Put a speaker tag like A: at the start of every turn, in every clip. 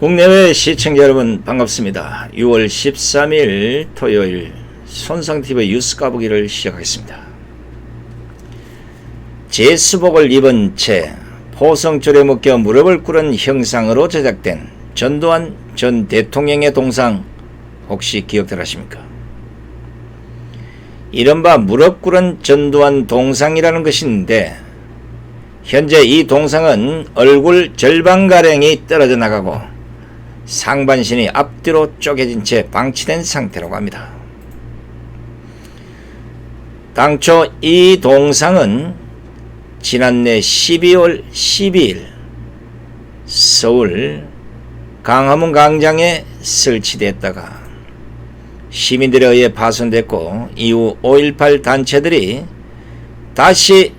A: 국내외 시청자 여러분 반갑습니다. 6월 13일 토요일 손상TV 뉴스 까보기를 시작하겠습니다. 제수복을 입은 채 포성줄에 묶여 무릎을 꿇은 형상으로 제작된 전두환 전 대통령의 동상 혹시 기억들 하십니까? 이른바 무릎 꿇은 전두환 동상이라는 있는데 현재 이 동상은 얼굴 절반가량이 떨어져 나가고 상반신이 앞뒤로 쪼개진 채 방치된 상태라고 합니다. 당초 이 동상은 지난해 12월 12일 서울 강화문 광장에 설치됐다가 시민들에 의해 파손됐고 이후 5.18 단체들이 다시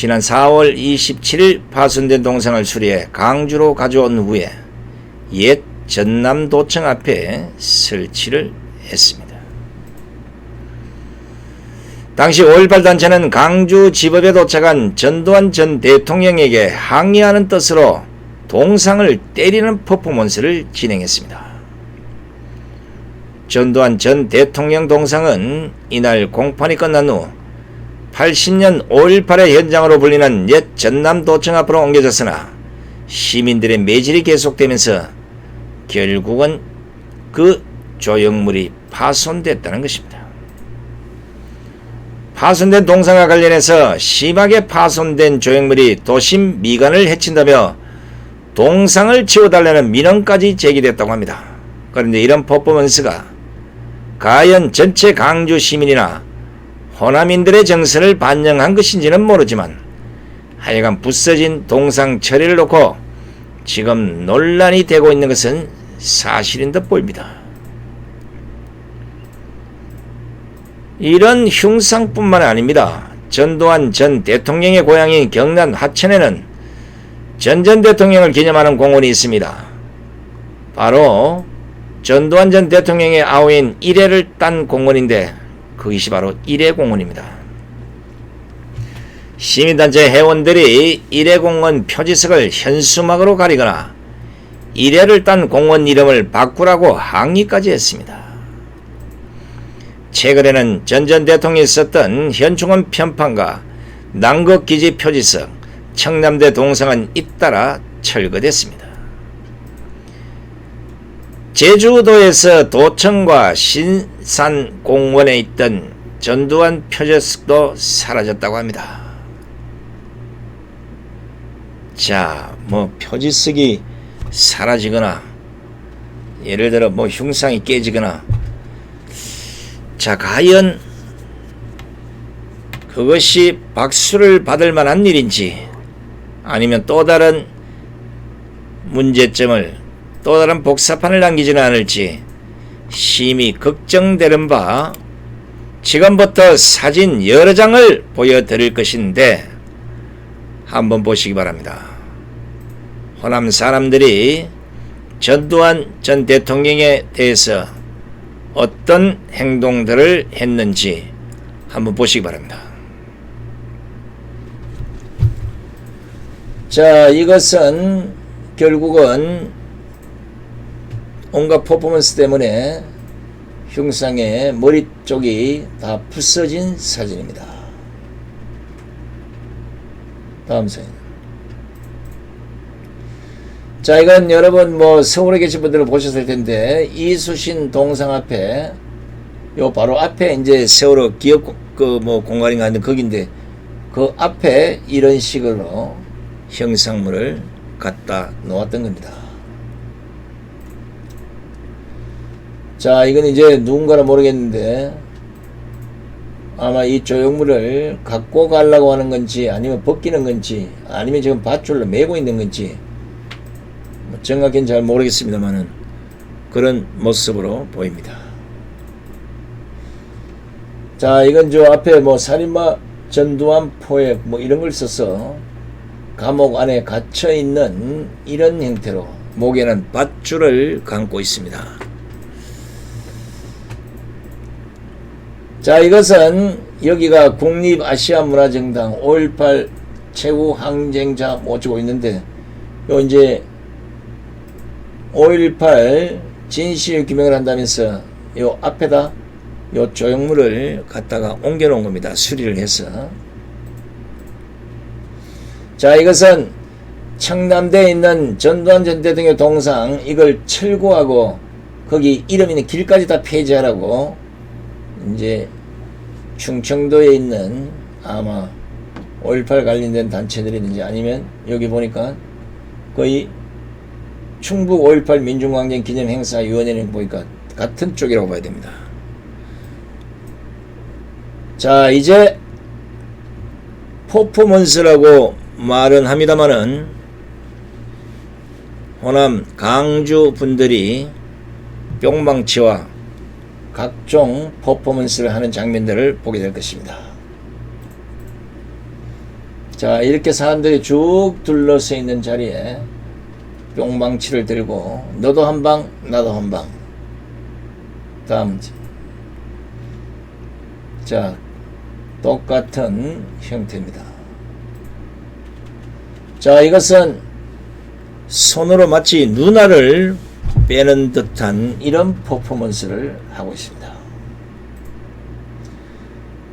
A: 지난 4월 27일 파손된 동상을 수리해 강주로 가져온 후에 옛 전남도청 앞에 설치를 했습니다. 당시 5.18 단체는 강주 지법에 도착한 전두환 전 대통령에게 항의하는 뜻으로 동상을 때리는 퍼포먼스를 진행했습니다. 전두환 전 대통령 동상은 이날 공판이 끝난 후 80년 5.18의 현장으로 불리는 옛 전남도청 앞으로 옮겨졌으나 시민들의 매질이 계속되면서 결국은 그 조형물이 파손됐다는 것입니다. 파손된 동상과 관련해서 심하게 파손된 조형물이 도심 미관을 해친다며 동상을 치워달라는 민원까지 제기됐다고 합니다. 그런데 이런 퍼포먼스가 과연 전체 강주 시민이나 호남인들의 정서를 반영한 것인지는 모르지만 하여간 부서진 동상 처리를 놓고 지금 논란이 되고 있는 것은 사실인 듯 보입니다. 이런 흉상뿐만 아닙니다. 전두환 전 대통령의 고향인 경남 하천에는 전 전 대통령을 기념하는 공원이 있습니다. 바로 전두환 전 대통령의 아우인 일회를 딴 공원인데 그것이 바로 일회 공원입니다. 시민단체 회원들이 일회 공원 표지석을 현수막으로 가리거나 일회를 딴 공원 이름을 바꾸라고 항의까지 했습니다. 최근에는 전전 대통령이 썼던 현충원 편판과 남극기지 표지석, 청남대 동상은 잇따라 철거됐습니다. 제주도에서 도청과 신산 공원에 있던 전두환 표지석도 사라졌다고 합니다. 자, 뭐 표지석이 사라지거나 예를 들어 뭐 흉상이 깨지거나 자, 과연 그것이 박수를 받을 만한 일인지 아니면 또 다른 문제점을 또 다른 복사판을 남기지는 않을지 심히 걱정되는 바 지금부터 사진 여러 장을 보여드릴 것인데 한번 보시기 바랍니다. 호남 사람들이 전두환 전 대통령에 대해서 어떤 행동들을 했는지 한번 보시기 바랍니다. 자, 이것은 결국은 온갖 퍼포먼스 때문에 흉상의 머리 쪽이 다 부서진 사진입니다. 다음 사진. 자, 이건 여러분 뭐 서울에 계신 분들은 보셨을 텐데 이수신 동상 앞에 요 바로 앞에 이제 세월호 기업 그뭐 공간인가 하는 거긴데 그 앞에 이런 식으로 형상물을 갖다 놓았던 겁니다. 자, 이건 이제 누군가는 모르겠는데 아마 이 조형물을 갖고 가려고 하는 건지 아니면 벗기는 건지 아니면 지금 밧줄로 메고 있는 건지 뭐 정확히는 잘 모르겠습니다만은 그런 모습으로 보입니다. 자, 이건 저 앞에 뭐 살인마 전두환 포획 뭐 이런 걸 써서 감옥 안에 갇혀 있는 이런 형태로 목에는 밧줄을 감고 있습니다. 자, 이것은 여기가 국립아시아문화정당 5.18 최후 항쟁자 모시고 있는데, 요 이제 5.18 진실 규명을 한다면서 요 앞에다 요 조형물을 갖다가 옮겨 놓은 겁니다. 수리를 해서. 자, 이것은 청남대에 있는 전두환 전 대통령 동상 이걸 철거하고 거기 이름 있는 길까지 다 폐지하라고 이제 충청도에 있는 아마 5.18 관련된 단체들이든지 아니면 여기 보니까 거의 충북 5.18 민중광장 기념행사위원회는 보니까 같은 쪽이라고 봐야 됩니다. 자, 이제 퍼포먼스라고 말은 합니다만은 호남 강주 분들이 뿅망치와 각종 퍼포먼스를 하는 장면들을 보게 될 것입니다. 자, 이렇게 사람들이 쭉 둘러서 있는 자리에 뿅망치를 들고 너도 한 방, 나도 한 방. 다음 자, 똑같은 형태입니다. 자, 이것은 손으로 마치 누나를 빼는 듯한 이런 퍼포먼스를 하고 있습니다.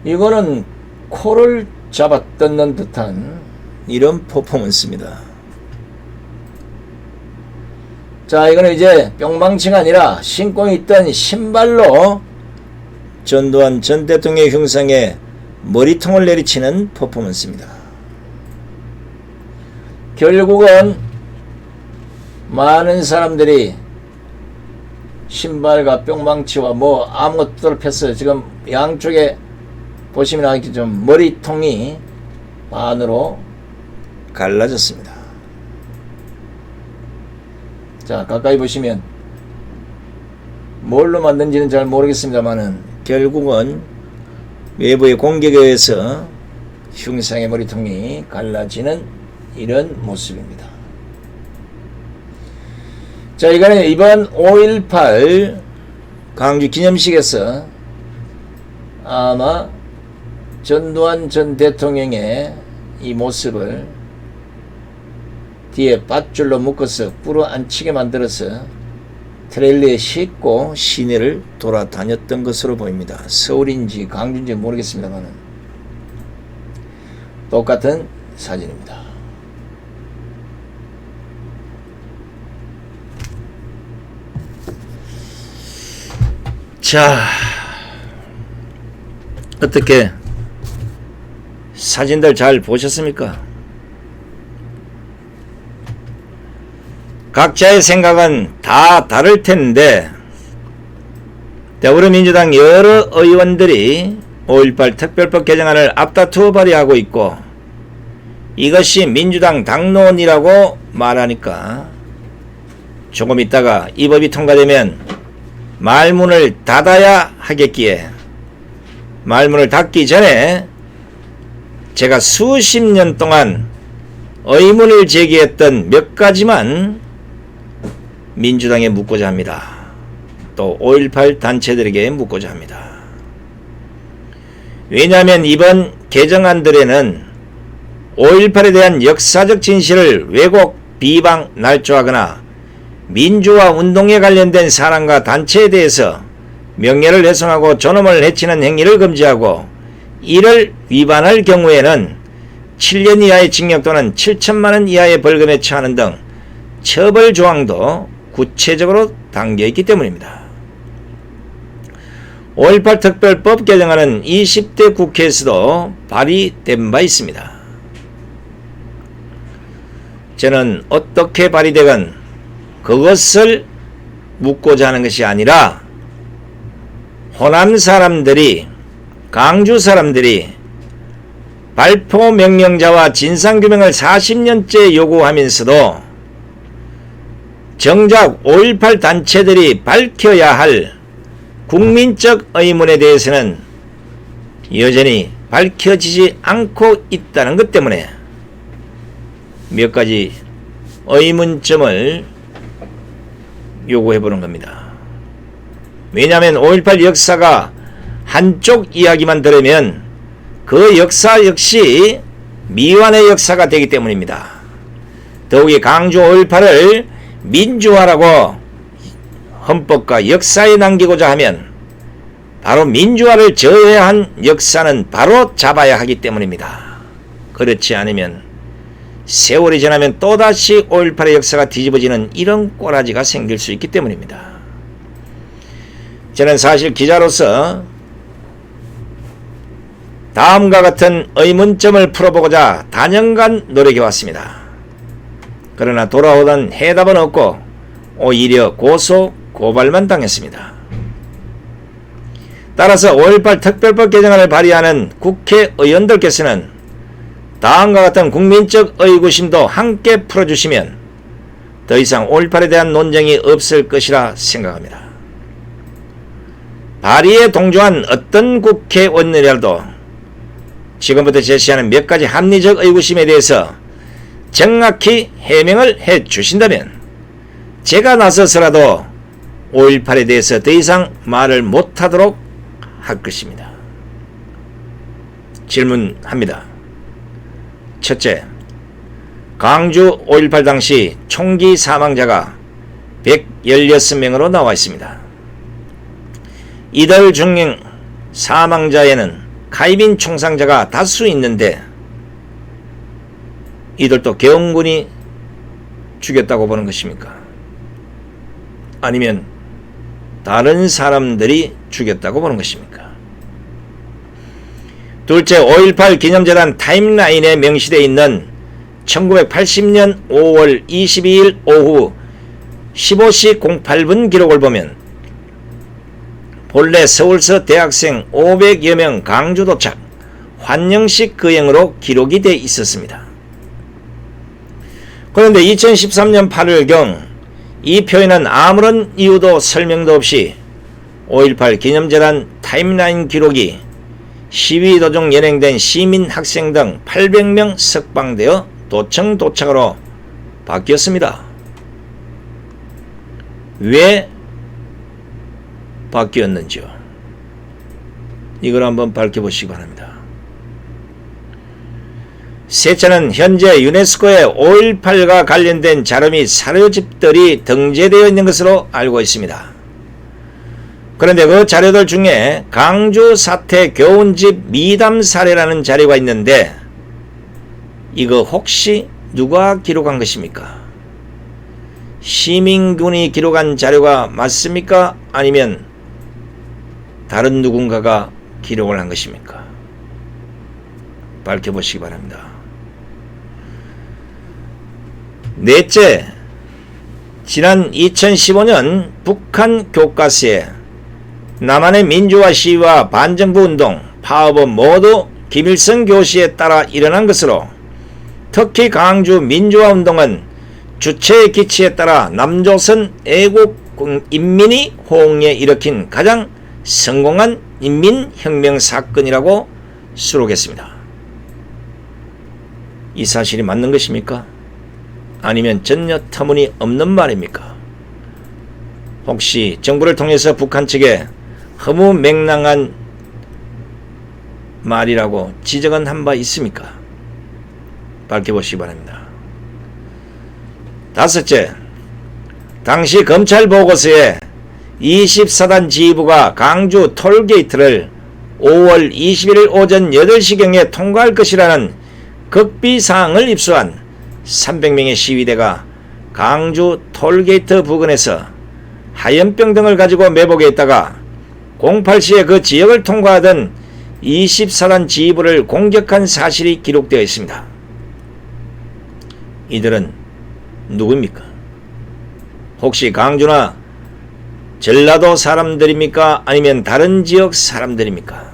A: 이거는 코를 잡아 뜯는 듯한 이런 퍼포먼스입니다. 자, 이거는 이제 뿅망치가 아니라 신고 있던 신발로 전두환 전 대통령 흉상에 머리통을 내리치는 퍼포먼스입니다. 결국은 많은 사람들이 신발과 뿅망치와 뭐 아무것도 폈어요. 지금 양쪽에 보시면 알겠지만 머리통이 반으로 갈라졌습니다. 자, 가까이 보시면 뭘로 만든지는 잘 모르겠습니다만은 결국은 외부의 공격에 의해서 흉상의 머리통이 갈라지는 이런 모습입니다. 자, 이거는 이번 5.18 강주 기념식에서 아마 전두환 전 대통령의 이 모습을 뒤에 밧줄로 묶어서 꿇어 앉히게 만들어서 트레일러에 싣고 시내를 돌아다녔던 것으로 보입니다. 서울인지 강주인지 모르겠습니다만 똑같은 사진입니다. 자, 어떻게 사진들 잘 보셨습니까? 각자의 생각은 다 다를 텐데 더불어민주당 여러 의원들이 5.18 특별법 개정안을 앞다투어 발의하고 있고 이것이 민주당 당론이라고 말하니까 조금 있다가 이 법이 통과되면 말문을 닫아야 하겠기에 말문을 닫기 전에 제가 수십 년 동안 의문을 제기했던 몇 가지만 민주당에 묻고자 합니다. 또 5.18 단체들에게 묻고자 합니다. 왜냐하면 이번 개정안들에는 5.18에 대한 역사적 진실을 왜곡, 비방, 날조하거나 민주화 운동에 관련된 사람과 단체에 대해서 명예를 훼손하고 존엄을 해치는 행위를 금지하고 이를 위반할 경우에는 7년 이하의 징역 또는 7천만 원 이하의 벌금에 처하는 등 처벌 조항도 구체적으로 담겨 있기 때문입니다. 5.18 특별법 개정안은 20대 국회에서도 발의된 바 있습니다. 저는 어떻게 발의되건 그것을 묻고자 하는 것이 아니라 호남 사람들이 강주 사람들이 발포 명령자와 진상규명을 40년째 요구하면서도 정작 5.18 단체들이 밝혀야 할 국민적 의문에 대해서는 여전히 밝혀지지 않고 있다는 것 때문에 몇 가지 의문점을 요구해 보는 겁니다. 왜냐하면 5.18 역사가 한쪽 이야기만 들으면 그 역사 역시 미완의 역사가 되기 때문입니다. 더욱이 강주 5.18을 민주화라고 헌법과 역사에 남기고자 하면 바로 민주화를 저해한 역사는 바로 잡아야 하기 때문입니다. 그렇지 않으면 세월이 지나면 또다시 5.18의 역사가 뒤집어지는 이런 꼬라지가 생길 수 있기 때문입니다. 저는 사실 기자로서 다음과 같은 의문점을 풀어보고자 단연간 노력해왔습니다. 그러나 돌아오던 해답은 없고 오히려 고소, 고발만 당했습니다. 따라서 5.18 특별법 개정안을 발의하는 국회의원들께서는 다음과 같은 국민적 의구심도 함께 풀어주시면 더 이상 5.18에 대한 논쟁이 없을 것이라 생각합니다. 발의에 동조한 어떤 국회의원이라도 지금부터 제시하는 몇 가지 합리적 의구심에 대해서 정확히 해명을 해 주신다면 제가 나서서라도 5.18에 대해서 더 이상 말을 못하도록 할 것입니다. 질문합니다. 첫째, 광주 5.18 당시 총기 사망자가 116명으로 나와 있습니다. 이들 중 사망자에는 가입인 총상자가 다수 있는데 이들도 개헌군이 죽였다고 보는 것입니까? 아니면 다른 사람들이 죽였다고 보는 것입니까? 둘째, 5.18 기념재단 타임라인에 명시되어 있는 1980년 5월 22일 오후 15시 08분 기록을 보면 본래 서울서 대학생 500여 명 강주 도착, 환영식 거행으로 기록이 돼 있었습니다. 그런데 2013년 8월경 이 표현은 아무런 이유도 설명도 없이 5.18 기념재단 타임라인 기록이 시위 도중 연행된 시민 학생 등 800명 석방되어 도청 도착으로 바뀌었습니다. 왜 바뀌었는지요? 이걸 한번 밝혀보시기 바랍니다. 셋째는 현재 유네스코의 5.18과 관련된 자료 및 사료집들이 등재되어 있는 것으로 알고 있습니다. 그런데 그 자료들 중에 강주 사태 교훈집 미담 사례라는 자료가 있는데 이거 혹시 누가 기록한 것입니까? 시민군이 기록한 자료가 맞습니까? 아니면 다른 누군가가 기록을 한 것입니까? 밝혀보시기 바랍니다. 넷째, 지난 2015년 북한 교과서에 남한의 민주화 시위와 반정부 운동, 파업은 모두 김일성 교시에 따라 일어난 것으로 특히 강주 민주화 운동은 주체의 기치에 따라 남조선 애국 인민이 호응에 일으킨 가장 성공한 인민혁명 사건이라고 수록했습니다. 이 사실이 맞는 것입니까? 아니면 전혀 터무니없는 말입니까? 혹시 정부를 통해서 북한 측에 허무맹랑한 말이라고 지적은 한 바 있습니까? 밝혀보시기 바랍니다. 다섯째, 당시 검찰 보고서에 24단 지휘부가 강주 톨게이트를 5월 21일 오전 8시경에 통과할 것이라는 극비사항을 입수한 300명의 시위대가 강주 톨게이트 부근에서 하염병 등을 가지고 매복해 있다가 08시에 그 지역을 통과하던 24단 지휘부를 공격한 사실이 기록되어 있습니다. 이들은 누구입니까? 혹시 강주나 전라도 사람들입니까? 아니면 다른 지역 사람들입니까?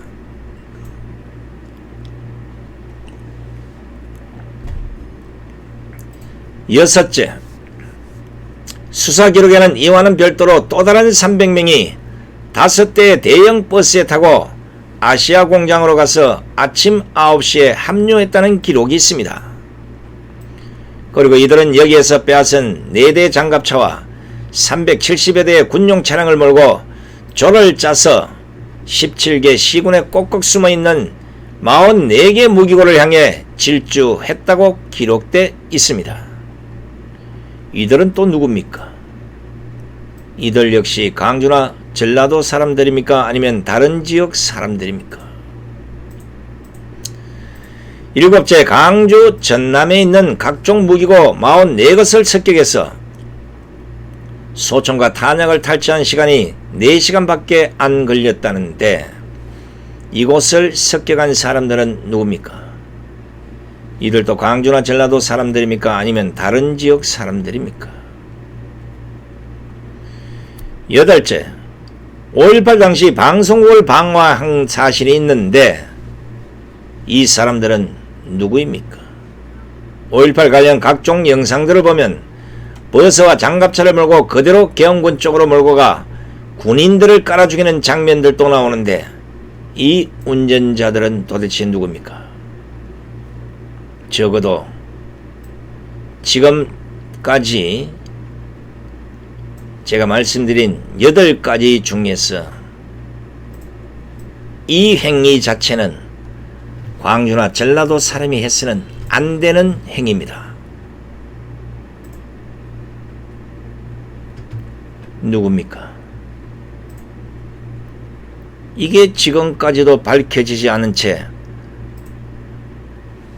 A: 여섯째, 수사 기록에는 이와는 별도로 또 다른 300명이 다섯 대의 대형 버스에 타고 아시아 공장으로 가서 아침 9시에 합류했다는 기록이 있습니다. 그리고 이들은 여기에서 빼앗은 4대 장갑차와 370여 대의 군용 차량을 몰고 조를 짜서 17개 시군에 꼭꼭 숨어 있는 44개 무기고를 향해 질주했다고 기록돼 있습니다. 이들은 또 누굽니까? 이들 역시 강주나 전라도 사람들입니까? 아니면 다른 지역 사람들입니까? 일곱째, 강주 전남에 있는 각종 무기고 44것을 습격해서 소총과 탄약을 탈취한 시간이 4시간밖에 안 걸렸다는데 이곳을 습격한 사람들은 누굽니까? 이들도 광주나 전라도 사람들입니까? 아니면 다른 지역 사람들입니까? 여덟째, 5.18 당시 방송국을 방화한 사실이 있는데 이 사람들은 누구입니까? 5.18 관련 각종 영상들을 보면 버스와 장갑차를 몰고 그대로 계엄군 쪽으로 몰고 가 군인들을 깔아 죽이는 장면들도 나오는데 이 운전자들은 도대체 누굽니까? 적어도 지금까지 제가 말씀드린 8가지 중에서 이 행위 자체는 광주나 전라도 사람이 했으면 안 되는 행위입니다. 누굽니까? 이게 지금까지도 밝혀지지 않은 채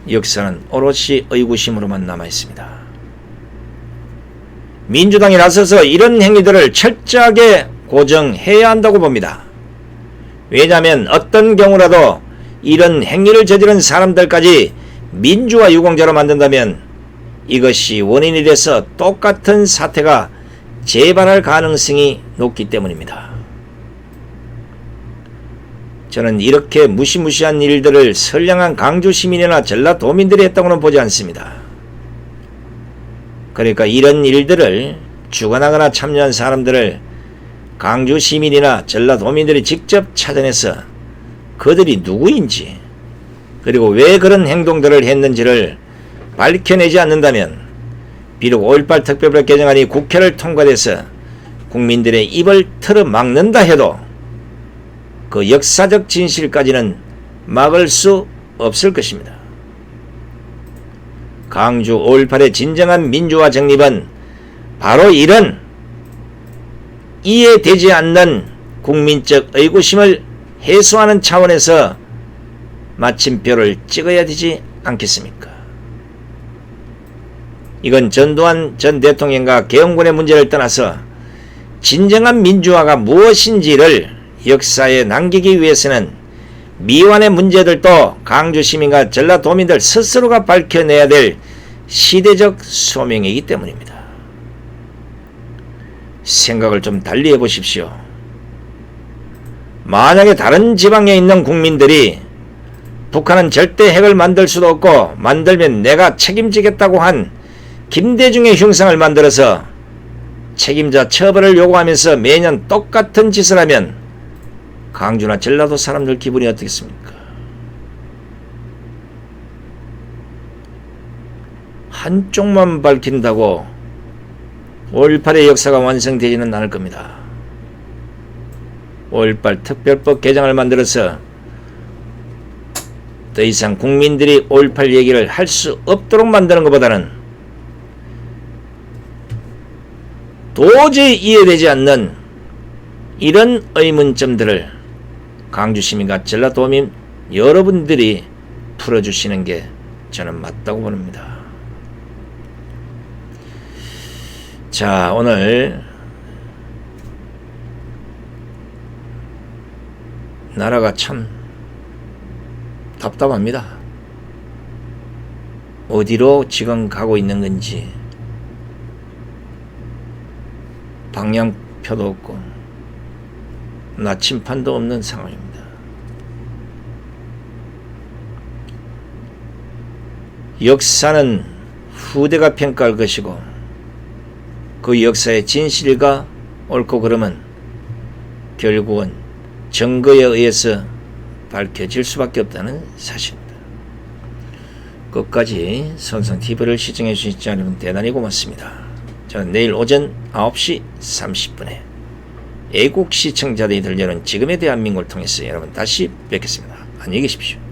A: 역사는 오롯이 의구심으로만 남아 있습니다. 민주당이 나서서 이런 행위들을 철저하게 고정해야 한다고 봅니다. 왜냐하면 어떤 경우라도 이런 행위를 저지른 사람들까지 민주화 유공자로 만든다면 이것이 원인이 돼서 똑같은 사태가 재발할 가능성이 높기 때문입니다. 저는 이렇게 무시무시한 일들을 선량한 강주 시민이나 전라도민들이 했다고는 보지 않습니다. 그러니까 이런 일들을 주관하거나 참여한 사람들을 강주 시민이나 전라도민들이 직접 찾아내서 그들이 누구인지 그리고 왜 그런 행동들을 했는지를 밝혀내지 않는다면 비록 5.18 특별법 개정안이 국회를 통과돼서 국민들의 입을 틀어 막는다 해도 그 역사적 진실까지는 막을 수 없을 것입니다. 강주 5.18의 진정한 민주화 정립은 바로 이런 이해되지 않는 국민적 의구심을 해소하는 차원에서 마침표를 찍어야 되지 않겠습니까? 이건 전두환 전 대통령과 개헌군의 문제를 떠나서 진정한 민주화가 무엇인지를 역사에 남기기 위해서는 미완의 문제들도 강주 시민과 전라도민들 스스로가 밝혀내야 될 시대적 소명이기 때문입니다. 생각을 좀 달리 해보십시오. 만약에 다른 지방에 있는 국민들이 북한은 절대 핵을 만들 수도 없고 만들면 내가 책임지겠다고 한 김대중의 흉상을 만들어서 책임자 처벌을 요구하면서 매년 똑같은 짓을 하면 강주나 전라도 사람들 기분이 어떻겠습니까? 한쪽만 밝힌다고 5.18의 역사가 완성되지는 않을 겁니다. 5.18 특별법 개정을 만들어서 더 이상 국민들이 5.18 얘기를 할 수 없도록 만드는 것보다는 도저히 이해되지 않는 이런 의문점들을 강주 시민과 전라도민 여러분들이 풀어주시는 게 저는 맞다고 봅니다. 자, 오늘 나라가 참 답답합니다. 어디로 지금 가고 있는 건지 방향표도 없고 나침판도 없는 상황입니다. 역사는 후대가 평가할 것이고 그 역사의 진실과 옳고 그름은 결국은 증거에 의해서 밝혀질 수밖에 없다는 사실입니다. 끝까지 선성TV를 시청해 주신 여러분 대단히 고맙습니다. 저는 내일 오전 9시 30분에 애국 시청자들이 들려는 지금의 대한민국을 통해서 여러분 다시 뵙겠습니다. 안녕히 계십시오.